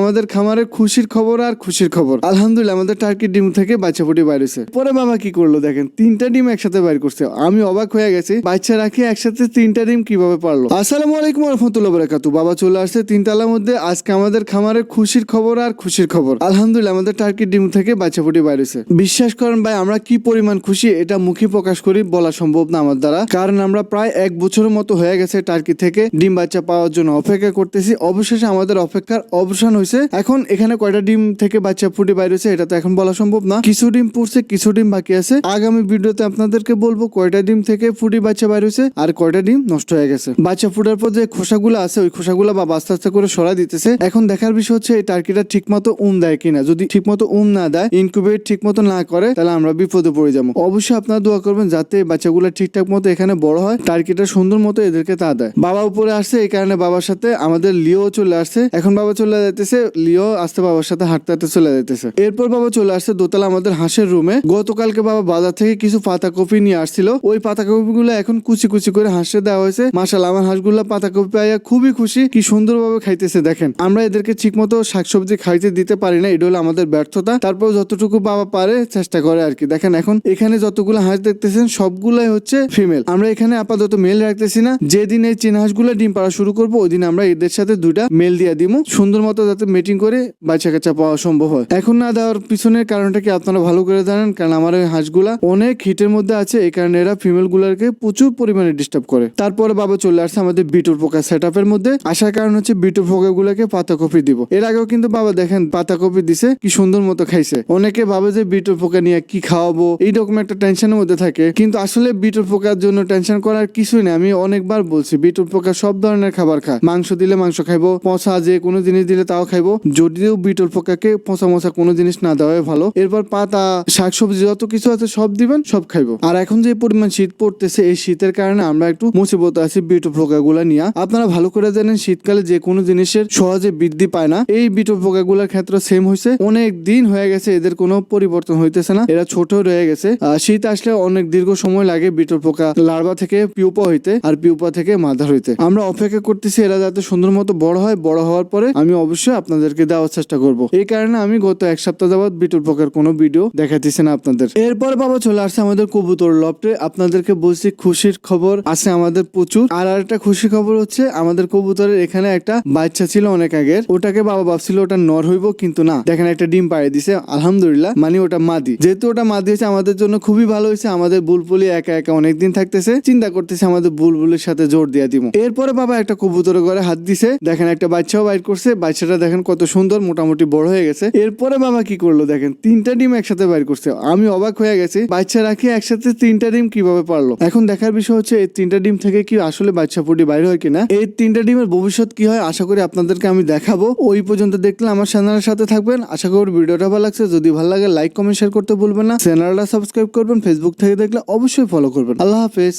আমাদের খামারে খুশির খবর আর খুশির খবর। আলহামদুলিল্লাহ, আমাদের টার্কির ডিম থেকে বাচ্চা ফুটে বাইরেছে পরে মামা কি করল দেখেন, তিনটা ডিম একসাথে বাইর করছে। আমি অবাক হয়ে গেছি, বাচ্চা রাখি একসাথে তিনটা ডিম কীভাবে পারল? আসসালামু আলাইকুম রহমতুল্লাহ বারাকাতু বাবা চলে আসছে তিনতলার মধ্যে। আজকে আমাদের খামারে খুশির খবর আর খুশির খবর। আলহামদুলিল্লাহ, আমাদের টার্কির ডিম থেকে বাচ্চা ফুটে বাইরেছে বিশ্বাস করেন ভাই, আমরা কি পরিমাণ খুশি এটা মুখে প্রকাশ করি, বলা সম্ভব না আমার দ্বারা। কারণ আমরা প্রায় এক বছরের মতো হয়ে গেছে টার্কি থেকে ডিম বাচ্চা পাওয়ার জন্য অপেক্ষা করতেছি। অবশেষে আমাদের অপেক্ষার অবসান হয়েছে এখন এখানে কয়টা ডিম থেকে বাচ্চা ফুটে বাইর হয়েছে এটা তো এখন বলা সম্ভব না। কিছু ডিম পড়ছে, কিছু ডিম বাকি আছে। আগামী ভিডিওতে আপনাদেরকে বলব কয়টা ডিম থেকে ফুটি বাচ্চা বাইর হয়েছে আর কয়টা ডিম নষ্ট হয়ে গেছে। বাচ্চা ফুটার পর যে খোসাগুলো আছে, ওই খোসাগুলো বা আস্তে আস্তে করে সরাই দিতেছে। এখন দেখার বিষয় হচ্ছে এই টার্কিটা ঠিক মতো উম দেয় কিনা। যদি ঠিক মতো উম না দেয় ইনকুবেট ঠিক মতো না করে, তাহলে আমরা বিপদে পড়ে যাব। অবশ্যই আপনারা দোয়া করবেন যাতে বাচ্চাগুলো ঠিকঠাক মতো এখানে বড় হয়। টার্কিটা সুন্দর মতো এদেরকে তা দেয়। বাবা উপরে আসছে, এই কারণে বাবার সাথে আমাদের লিও চলে আসছে। এখন বাবা চলে যাইতেছে লিও আসতে বাবার সাথে হাঁটতে হাঁটতে চলে যাইতেছে। এরপর বাবা চলে আসছে দোতলা আমাদের হাঁসের রুমে। গতকালকে বাবা বাজার থেকে কিছু পাতাকপি নিয়ে আসছিল। ওই পাতাকপি গুলো এখন কুচি কুচি করে হাঁসে দেওয়া হয়েছে। মাসাল আমার হাঁসগুলো পাতাকপি পাইয়া খুবই খুশি। কি সুন্দরভাবে খাইতেছে, দেখেন। আমরা এদেরকে ঠিক মতো শাকসবজি খাইতে দিতে পারি না, এটা হলো আমাদের ব্যর্থতা। তারপর যতটুকু বাবা পারে, চেষ্টা করে আর কি। দেখেন, এখন এখানে যতগুলো হাঁস দেখতেছেন, সবগুলাই হচ্ছে ফিমেল। আমরা এখানে আপাতত মেল রাখতেছি না। যেদিন এই চীনা হাঁসগুলো ডিম পাড়া শুরু করব, ওই দিন আমরা এদের সাথে দুটা মেল দিয়ে দিব সুন্দর মতো যাতে মিটিং করে বাচ্চা কাচ্চা পাওয়া সম্ভব হয়। এখন না দেওয়ার পিছনের কারণটা কি আপনারা ভালো করে জানেন? কারণ আমার এই হাঁসগুলা অনেক হিটের মধ্যে আছে, এই কারণে এরা ফিমেল গুলাকে প্রচুর পরিমাণে ডিস্টার্ব করে। তারপরে বাবা চলে আসছে আমাদের বিটুর পোকা সেট মধ্যে। আসার কারণ হচ্ছে বিটুর পোকা গুলাকে পাতাকপি দিব। এর আগেও কিন্তু বাবা দেখেন পাতাকপি দিছে, কি সুন্দর মতো খাইছে। অনেকে ভাবে যে বিটুর পোকা নিয়ে কি খাওয়াবো এইরকম একটা টেনশনের মধ্যে থাকে। কিন্তু আসলে বিটুর পোকার জন্য টেনশন করার কিছুই নেই। আমি অনেকবার বলছি, বিটুর পোকা সব ধরনের খাবার খায়। মাংস দিলে মাংস খাইবো, পচা যে কোনো জিনিস দিলে তাও খাইবো। যদিও বিটুর পোকাকে পচা মচা কোনো জিনিস না দেওয়াই ভালো। এরপর পাতা, শাকসবজি যত কিছু আছে সব দিবেন, সব খাইবো। আর এখন যে পরিমাণ শীত পড়তেছে, এই শীতের কারণে আমরা একটু মুসিবত আছি বিটু পোকাগুলা নিয়ে। আপনারা ভালো করে জানেন, শীতকালে যে কোনো জিনিসের সহজে বৃদ্ধি পায় না। এই বিটু পোকাগুলোর ক্ষেত্রে সেম হয়েছে অনেক দিন হয়ে গেছে, এদের কোনো পরিবর্তন হইতেছে না। এরা ছোট রয়ে গেছে। শীত আসলে অনেক দীর্ঘ সময় লাগে বিটল পোকা লার্ভা থেকে পিউপা হইতে আর পিউপা থেকে মাদার হইতে। আমরা অপেক্ষা করতেছি এরা যাতে সুন্দর মতো বড় হয়। বড় হওয়ার পরে আমি অবশ্যই আপনাদেরকে দেওয়ার চেষ্টা করব। এই কারণে আমি গত এক সপ্তাহ যাবত বিটুর পোকার কোনো ভিডিও দেখাতেছি না আপনাদের। এরপর বাবা চলে আসছে আমাদের কবুতর লফটে। আপনাদেরকে বলছি, খুশির খবর আছে আমাদের প্রচুর। আর আরেকটা খুশি খবর হচ্ছে, আমাদের কবুতরের এখানে একটা বাচ্চা ছিল অনেক আগের। ওটাকে বাবা ভাবছিল ওটা নর হইব, কিন্তু না। দেখেন একটা ডিম পাড়ে দিছে, আলহামদুলিল্লাহ। মানে ওটা মাদি। যেহেতু ওটা মাদি হয়েছে, আমাদের জন্য খুবই ভালো হয়েছে। আমাদের বুলবুলি একা একা অনেকদিন থাকতেছে। চিন্তা করতেছে আমাদের বুলবুলির সাথে জোর দিয়ে দিব এরপরে বাবা একটা কবুতরের ঘরে হাত দিছে। দেখেন একটা বাচ্চাও বাইর করছে। বাচ্চাটা দেখেন কত সুন্দর, মোটামুটি বড় হয়ে গেছে। এরপরে মামা কি করল দেখেন, তিনটা ডিম একসাথে বাইর করছে। আমি অবাক হয়ে গেছি, বাচ্চা রাখি একসাথে তিনটা ডিম কীভাবে পারল? এখন দেখার বিষয় হচ্ছে, এই তিনটা ডিম থেকে কি আসলে বাচ্চা ফুটি বাইর হয় কিনা? এই তিনটা ডিমের ভবিষ্যৎ কি হয়, আশা করি আপনাদেরকে আমি দেখাবো। ওই পর্যন্ত দেখলে আমার চ্যানেলের সাথে থাকবেন। আশা করি ভিডিওটা ভালো লাগছে। যদি ভালো লাগে, লাইক, কমেন্ট, শেয়ার করতে ভুলবেন না। চ্যানেলটা সাবস্ক্রাইব করবেন। ফেসবুক থেকে দেখলে অবশ্যই ফলো করবেন। আল্লাহ হাফেজ।